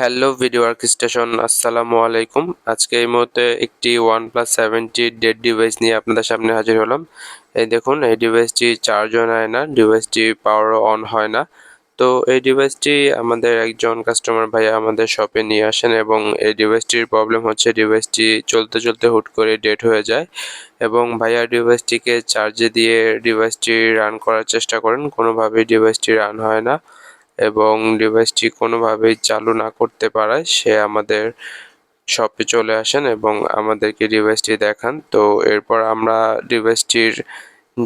Hello video station, আসসালামু আলাইকুম। আজকে এই মুহূর্তে একটি OnePlus seventy dead device নিয়ে আপনাদের সামনে হাজির হলাম। এই দেখুন, এই ডিভাইসটি চার্জও নেয় না ডিভাইসটি পাওয়ারও অন হয় না। তো এই ডিভাইসটি আমাদের একজন কাস্টমার ভাইয়া আমাদের শপে নিয়ে আসেন এবং এই ডিভাইসটির প্রবলেম হচ্ছে ডিভাইসটি চলতে চলতে হুট করে ডেড হয়ে যায় এবং ভাইয়া ডিভাইসটিকে চার্জে দিয়ে ডিভাইসটি রান করার চেষ্টা করেন, কোনোভাবেই ডিভাইসটি রান হয় না। এবং ডিভাইসটি কোনোভাবেই চালু না করতে পারায় সে আমাদের শপে চলে আসেন এবং আমাদেরকে ডিভাইসটি দেখান। তো এরপর আমরা ডিভাইসটির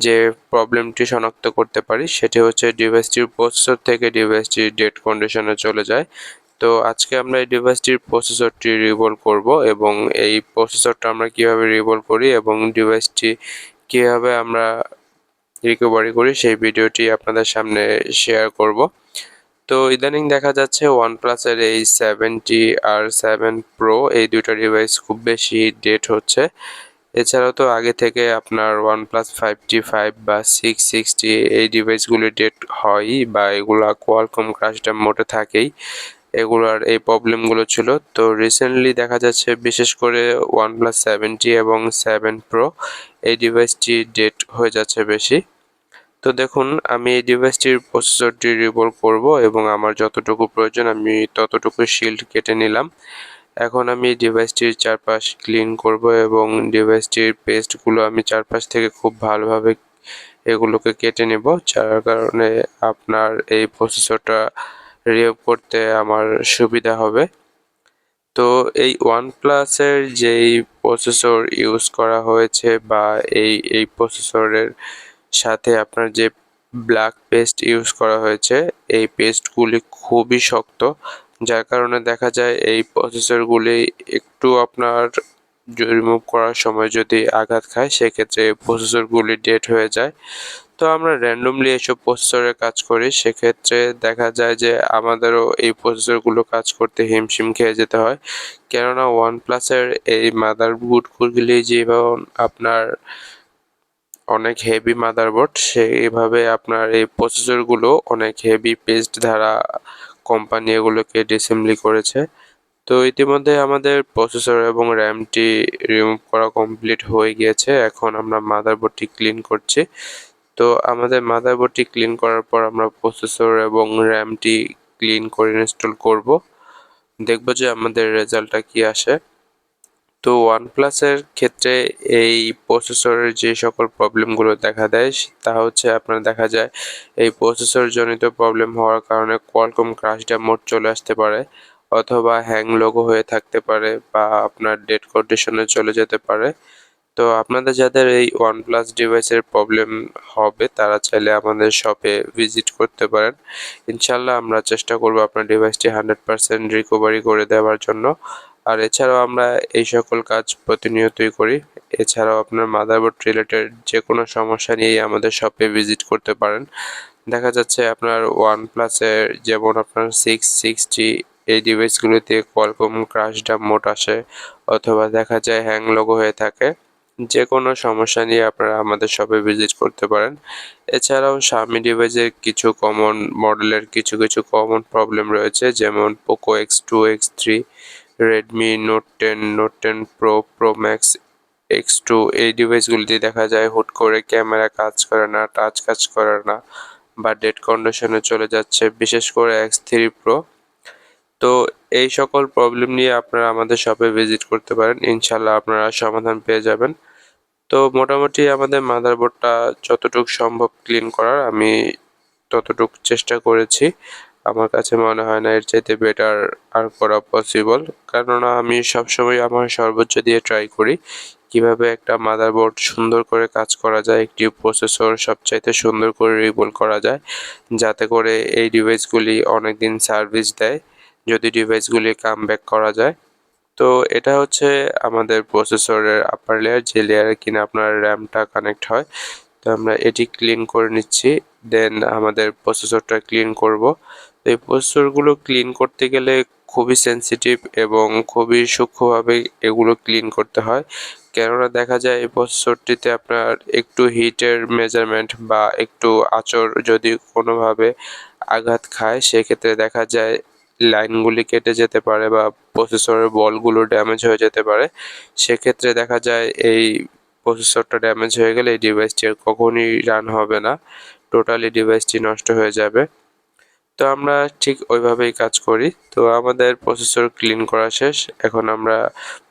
যে প্রবলেমটি শনাক্ত করতে পারি, সেটি হচ্ছে ডিভাইসটির প্রসেসর থেকে ডিভাইসটির ডেট কন্ডিশনে চলে যায়। তো আজকে আমরা এই ডিভাইসটির প্রসেসরটি রিভলভ করব এবং এই প্রসেসরটা আমরা কীভাবে রিভলভ করি এবং ডিভাইসটি কীভাবে আমরা রিকভারি করি, সেই ভিডিওটি আপনাদের সামনে শেয়ার করব। তো ইদানিং দেখা যাচ্ছে ওয়ানপ্লাসের এই সেভেনটি আর সেভেন প্রো এই দুটো ডিভাইস খুব বেশি ডেট হচ্ছে। এছাড়াও তো আগে থেকে আপনার ওয়ানপ্লাস ফাইভটি ফাইভ বা সিক্স সিক্সটি এই ডিভাইসগুলি ডেট হয়ই বা এগুলা কোয়ালকম ক্রাশডাম মোটে থাকেই। এগুলার এই প্রবলেমগুলো ছিল। তো রিসেন্টলি দেখা যাচ্ছে বিশেষ করে ওয়ানপ্লাস সেভেন্টি এবং সেভেন প্রো এই ডিভাইসটি ডেট হয়ে যাচ্ছে বেশি। তো দেখুন, আমি এই ডিভাইসটির প্রসেসরটি রিভলভ করব এবং আমার যতটুকু প্রয়োজন, আমি ততটুকু শিল্ড কেটে নিলাম। এখন আমি ডিভাইসটির চারপাশ ক্লিন করব এবং ডিভাইসটির পেস্টগুলো আমি চারপাশ থেকে খুব ভালোভাবে এগুলোকে কেটে নেব, যার কারণে আপনার এই প্রসেসরটা রিভ করতে আমার সুবিধা হবে। তো এই ওয়ানপ্লাসের যেই প্রসেসর ইউজ করা হয়েছে বা এই এই প্রসেসরের সাথে আপনার যে ব্ল্যাক পেস্ট ইউজ করা হয়েছে, এই পেস্টগুলি খুবই শক্ত, যার কারণে দেখা যায় এই প্রসেসরগুলি একটু আপনার রিমুভ করার সময় যদি আঘাত খায়, সেক্ষেত্রে প্রসেসরগুলি ডেট হয়ে যায়। তো আমরা র্যান্ডমলি এসব প্রসেসরে কাজ করি, সেক্ষেত্রে দেখা যায় যে আমাদেরও এই প্রসেসরগুলো কাজ করতে হিমশিম খেয়ে যেতে হয়। কেননা ওয়ান প্লাসের এই মাদার বুটগুলি যেভাবে আপনার অনেক হেভি মাদারবোর্ড সেইভাবে আপনার এই প্রসেসরগুলো অনেক হেভি পেস্ট দ্বারা কোম্পানি এগুলোকে ডিসেম্বলি করেছে। তো ইতিমধ্যে আমাদের প্রসেসর এবং র্যামটি রিমুভ করা কমপ্লিট হয়ে গিয়েছে, এখন আমরা মাদারবোর্ডটি ক্লিন করছি। তো আমাদের মাদারবোর্ডটি ক্লিন করার পর আমরা প্রসেসর এবং র্যামটি ক্লিন করে ইনস্টল করব। দেখব যে আমাদের রেজাল্টটা কি আসে। তো ওয়ানপ্লাসের ক্ষেত্রে এই প্রসেসরের যে সকল প্রবলেমগুলো দেখা দেয়, তা হচ্ছে আপনার দেখা যায় এই প্রসেসর জনিত প্রবলেম হওয়ার কারণে কোয়ালকম ক্রাশটা মোড চলে আসতে পারে, অথবা হ্যাং লোগো হয়ে থাকতে পারে বা আপনার ডেট কন্ডিশনে চলে যেতে পারে। তো আপনাদের যাদের এই ওয়ানপ্লাস ডিভাইসের প্রবলেম হবে, তারা চাইলে আমাদের শপে ভিজিট করতে পারেন। ইনশাল্লাহ আমরা চেষ্টা করব আপনার ডিভাইসটি হান্ড্রেড পারসেন্ট রিকভারি করে দেওয়ার জন্য। আর এছাড়াও আমরা এই সকল কাজ প্রতিনিয়তই করি। এছাড়াও আপনার মাদারবোর্ড রিলেটেড যে কোনো সমস্যা নিয়েই আমাদের শপে ভিজিট করতে পারেন। দেখা যাচ্ছে আপনার ওয়ান প্লাসের যেমন আপনার সিক্স সিক্সটি এই ডিভাইসগুলিতে কোয়ালকম ক্রাশডাম মোট আসে অথবা দেখা যায় হ্যাং লগো হয়ে থাকে। যে কোনো সমস্যা নিয়ে আপনারা আমাদের শপে ভিজিট করতে পারেন। এছাড়াও স্বামী ডিভাইসের কিছু কমন মডেলের কিছু কিছু কমন প্রবলেম রয়েছে যেমন Poco X two X three Redmi Note ten Note ten Pro Pro Max X two এই ডিভাইসগুলিতে দেখা যায় হুট করে ক্যামেরা কাজ করে না টাচ কাজ করে না বা ডেড কন্ডিশনে চলে যাচ্ছে, বিশেষ করে এক্স থ্রি প্রো তো এই সকল প্রবলেম নিয়ে আপনারা আমাদের শপে ভিজিট করতে পারেন ইনশাল্লাহ আপনারা সমাধান পেয়ে যাবেন। তো মোটামুটি আমাদের মাদারবোর্ডটা যতটুকু সম্ভব ক্লিন করার আমি ততটুকু চেষ্টা করেছি। আমার কাছে মনে হয় না এর চাইতে বেটার আর করা পসিবল কেননা আমি সবসময় আমার সর্বোচ্চ দিয়ে ট্রাই করি। কীভাবে একটা মাদারবোর্ড সুন্দর করে কাজ করা যায়, একটি প্রসেসর সবচাইতে সুন্দর করে রিবল করা যায়, যাতে করে এই ডিভাইসগুলি অনেক দিন সার্ভিস দেয়, যদি ডিভাইসগুলি কাম ব্যাক করা যায়। তো এটা হচ্ছে আমাদের প্রসেসরের আপার লেয়ার যে লেয়ারে কিনা আপনার র্যামটা কানেক্ট হয়। তো আমরা এটি ক্লিন করে নিচ্ছি দেন আমাদের প্রসেসরটা ক্লিন করব। এই প্রসেসরগুলো ক্লিন করতে গেলে খুবই সেন্সিটিভ এবং খুবই সূক্ষ্মভাবে এগুলো ক্লিন করতে হয়। কেননা দেখা যায় এই প্রসেসরটিতে আপনার একটু হিটের মেজারমেন্ট বা একটু আচর যদি কোনোভাবে আঘাত খায়, সেক্ষেত্রে দেখা যায় লাইনগুলি কেটে যেতে পারে বা প্রসেসরের বলগুলো ড্যামেজ হয়ে যেতে পারে। সেক্ষেত্রে দেখা যায় এই প্রসেসরটা ড্যামেজ হয়ে গেলে এই ডিভাইসটি আর কখনই রান হবে না। টোটালি ডিভাইসটি নষ্ট হয়ে যাবে। তো আমরা ঠিক ওইভাবেই কাজ করি। তো আমাদের প্রসেসর ক্লিন করা শেষ। এখন আমরা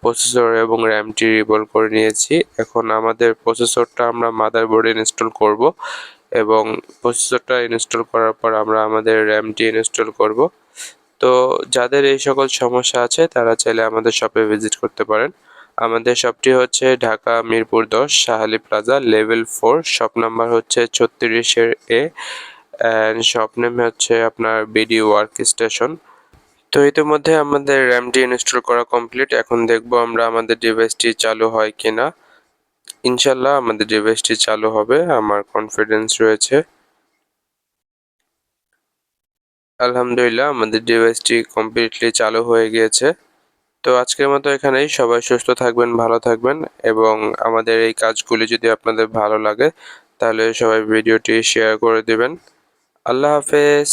প্রসেসর এবং র্যামটি রিবল করে নিয়েছি। এখন আমাদের প্রসেসরটা আমরা মাদারবোর্ডে ইনস্টল করব এবং প্রসেসরটা ইনস্টল করার পর আমরা আমাদের র্যামটি ইনস্টল করব। তো যাদের এই সকল সমস্যা আছে, তারা চাইলে আমাদের শপে ভিজিট করতে পারেন। আমাদের শপটি হচ্ছে ঢাকা মিরপুর দশ Shahali plaza level four shop number হচ্ছে ছত্রিশের এ অ্যান্ড শপ নেম হচ্ছে আপনার বিডি ওয়ার্ক স্টেশন তো ইতিমধ্যে আমাদের র্যামটি ইনস্টল করা কমপ্লিট এখন দেখব আমরা আমাদের ডিভাইসটি চালু হয় কিনা। ইনশাল্লাহ আমাদের ডিভাইসটি চালু হবে, আমার কনফিডেন্স রয়েছে। আলহামদুলিল্লাহ, আমাদের ডিভাইসটি কমপ্লিটলি চালু হয়ে গিয়েছে। তো আজকের মতো এখানেই, সবাই সুস্থ থাকবেন, ভালো থাকবেন, এবং আমাদের এই কাজগুলি যদি আপনাদের ভালো লাগে, তাহলে সবাই ভিডিওটি শেয়ার করে দিবেন। আল্লাহ হাফেজ।